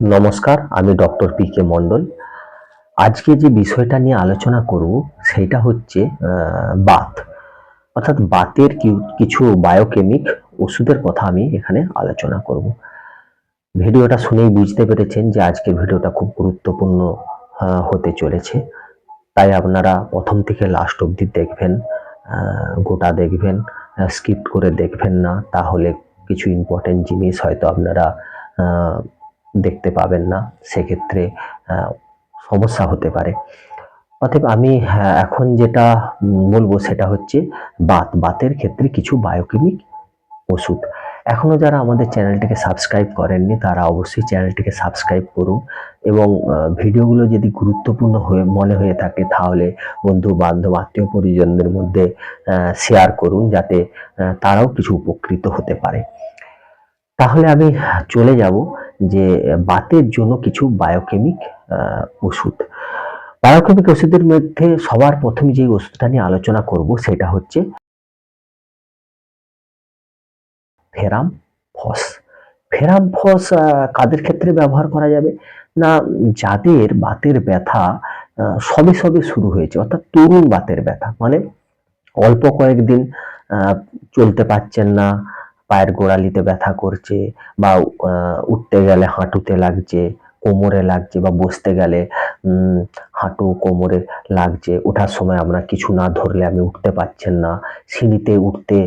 নমস্কার, আমি doctor P K মণ্ডল। আজকে যে বিষয়টা নিয়ে আলোচনা করব, সেটা হচ্ছে বাত। অর্থাৎ বাতের কিছু বায়োকেমিক ওষুধের কথা আমি এখানে আলোচনা করব। ভিডিওটা শুনেই বুঝতে পেরেছেন যে আজকের ভিডিওটা খুব গুরুত্বপূর্ণ হতে চলেছে। তাই আপনারা প্রথম থেকে লাস্ট অবধি দেখবেন গোটা দেখবেন স্কিপ করে দেখবেন না। তাহলে কিছু ইম্পর্টেন্ট জিনিস হয়তো আপনারা দেখতে পাবেন না সেক্ষেত্রে সমস্যা হতে পারে। অতএব আমি হ্যাঁ, এখন যেটা বলব সেটা হচ্ছে বাত। বাতের ক্ষেত্রে কিছু বায়োকেমিক ওষুধ। এখনও যারা আমাদের চ্যানেলটিকে সাবস্ক্রাইব করেননি তারা অবশ্যই চ্যানেলটিকে সাবস্ক্রাইব করুন এবং ভিডিওগুলো যদি গুরুত্বপূর্ণ হয়ে মনে হয়ে থাকে তাহলে বন্ধু বান্ধব আত্মীয় পরিজনদের মধ্যে শেয়ার করুন যাতে তারাও কিছু উপকৃত হতে পারে। তাহলে আমি চলে যাব। বাতের জন্য কিছু বায়োকেমিক ওষুধ। বায়োকেমিক ওষুধের মধ্যে সবার প্রথমে যে ওষুধটা নিয়ে আলোচনা করব সেটা হচ্ছে ফেরাম ফস। ফেরাম ফস কাদের ক্ষেত্রে ব্যবহার করা যাবে? না, যাদের বাতের ব্যথা সবে সবে শুরু হয়েছে, অর্থাৎ তরুণ বাতের ব্যথা। মানে অল্প কয়েকদিন চলতে পারছেন না পায়ের গোড়ালিতে ব্যথা করছে বা উঠতে গেলে হাঁটুতে লাগছে, কোমরে লাগছে বা বসতে গেলে হাঁটু কোমরে লাগছে, ওঠার সময় আমরা কিছু না ধরলে আমি উঠতে পারছেন না। সিঁড়িতে উঠতে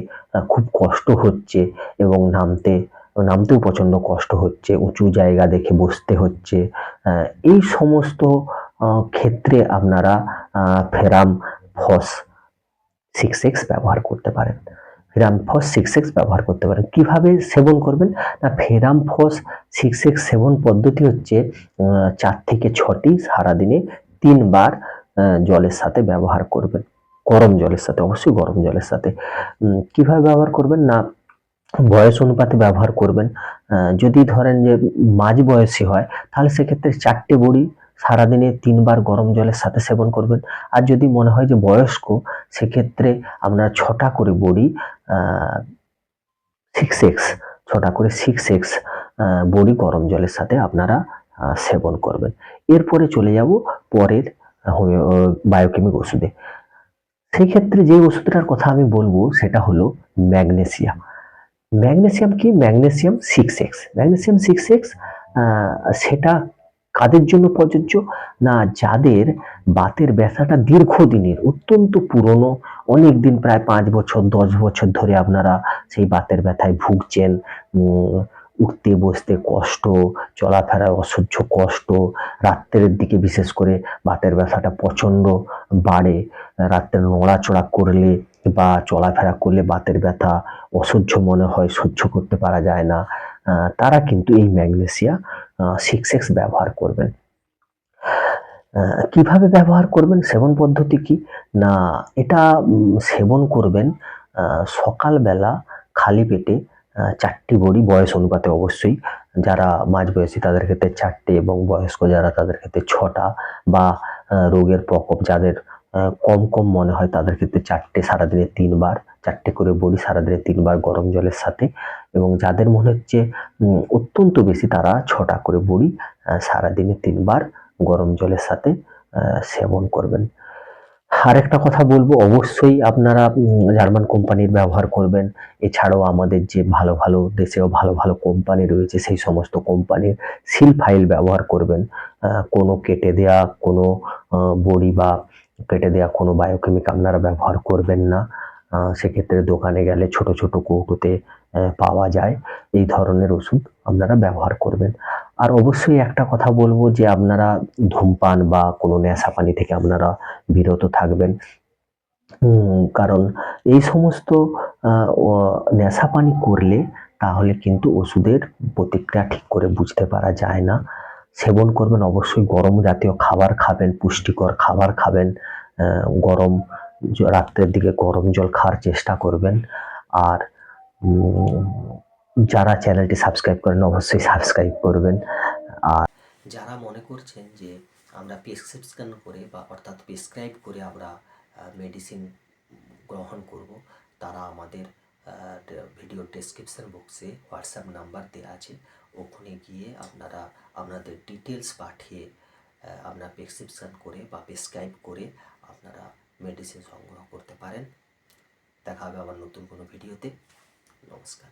খুব কষ্ট হচ্ছে এবং নামতে, নামতেও প্রচণ্ড কষ্ট হচ্ছে, উঁচু জায়গা দেখে বসতে হচ্ছে। এই সমস্ত ক্ষেত্রে আপনারা ফেরাম ফস সিক্স এক্স ব্যবহার করতে পারেন। ফেরামফস সিক্স এক্স ব্যবহার করতে পারেন। কীভাবে সেবন করবেন? না ফেরাম ফেরামফস সিক্স এক্স সেবন পদ্ধতি হচ্ছে চার থেকে ছটি সারাদিনে তিনবার জলের সাথে ব্যবহার করবেন। গরম জলের সাথে, অবশ্যই গরম জলের সাথে। কীভাবে ব্যবহার করবেন? না, বয়স অনুপাতে ব্যবহার করবেন। যদি ধরেন যে মাঝ বয়সী হয়, তাহলে সেক্ষেত্রে চারটে বড়ি সারাদিনে তিনবার গরম জলের সাথে সেবন করবেন। আর যদি মনে হয় যে বয়স্ক, সেক্ষেত্রে আপনারা ছটা করে বড়ি সিক্স এক্স ছটা করে সিক্স এক্স বড়ি গরম জলের সাথে আপনারা সেবন করবেন। এরপরে চলে যাব পরের বায়োকেমিক ওষুধে। সেই ক্ষেত্রে যে ওষুধটার কথা আমি বলব, সেটা হলো ম্যাগনেসিয়াম। ম্যাগনেসিয়াম কি? Magnesium six X magnesium six X সেটা কাদের জন্য প্রযোজ্য? না, যাদের বাতের ব্যথাটা দীর্ঘদিনের, অত্যন্ত পুরনো। অনেক দিন প্রায় পাঁচ বছর, দশ বছর ধরে আপনারা সেই বাতের ব্যথায় ভুগছেন। উঠতে, বসতে কষ্ট চলাফেরায় অসহ্য কষ্ট, রাত্রের দিকে বিশেষ করে বাতের ব্যথাটা প্রচণ্ড বাড়ে। রাত্রে নড়াচড়া করলে বা চলাফেরা করলে বাতের ব্যথা অসহ্য মনে হয়, সহ্য করতে পারা যায় না। তারা কিন্তু এই ম্যাগনেসিয়া সিক্স এক্স ব্যবহার করবেন। কীভাবে ব্যবহার করবেন? সেবন পদ্ধতি কি? না, এটা সেবন করবেন সকালবেলা খালি পেটে চারটি বড়ি বয়স অনুপাতে অবশ্যই। যারা মাঝবয়সী তাদের ক্ষেত্রে চারটে এবং বয়স্ক যারা, তাদের ক্ষেত্রে ছটা বা রোগের প্রকোপ যাদের কম কম মনে হয়, তাদের ক্ষেত্রে চারটে, সারাদিনে তিনবার, চারটে করে বড়ি সারাদিনে তিনবার গরম জলের সাথে এবং যাদের মনে হচ্ছে অত্যন্ত বেশি তারা ছটা করে বড়ি সারাদিনে তিনবার গরম জলের সাথে সেবন করবেন। আরেকটা কথা বলব, অবশ্যই আপনারা জার্মান কোম্পানির ব্যবহার করবেন। এছাড়াও আমাদের যে ভালো ভালো দেশেও ভালো ভালো কোম্পানি রয়েছে, সেই সমস্ত কোম্পানির সিল ফাইল ব্যবহার করবেন। কোনো কেটে দেয়া, কোনো বড়ি বা কেটে দেয়া কোনো বায়োকেমিক আপনারা ব্যবহার করবেন না। সেক্ষেত্রে দোকানে গেলে ছোট ছোট কৌটোতে পাওয়া যায়। এই ধরনের ওষুধ আপনারা ব্যবহার করবেন। আর অবশ্যই একটা কথা বলব যে আপনারা ধূমপান বা কোনো নেশা পানি থেকে আপনারা বিরত থাকবেন। কারণ এই সমস্ত আহ, ও- নেশা পানি করলে তাহলে কিন্তু ওষুধের প্রতিক্রিয়া ঠিক করে বুঝতে পারা যায় না। সেবন করবেন অবশ্যই গরম জাতীয় খাবার খাবেন পুষ্টিকর খাবার খাবেন গরম রাত্রের দিকে গরম জল খাওয়ার চেষ্টা করবেন। আর যারা চ্যানেলটি সাবস্ক্রাইব করেন অবশ্যই সাবস্ক্রাইব করবেন। আর যারা মনে করছেন যে আমরা প্রেসক্রিপশন করে বা অর্থাৎ প্রেসক্রাইব করে আমরা মেডিসিন গ্রহণ করব, তারা আমাদের ভিডিও ডেসক্রিপশন বক্সে হোয়াটসঅ্যাপ নাম্বার দেওয়া আছে। ওখানে গিয়ে আপনারা আপনাদের ডিটেলস পাঠিয়ে আপনারা প্রেসক্রিপশান করে বা প্রেসক্রাইব করে আপনারা মেডিসিন সংগ্রহ করতে পারেন। দেখা হবে আবার নতুন কোনো ভিডিওতে। নমস্কার।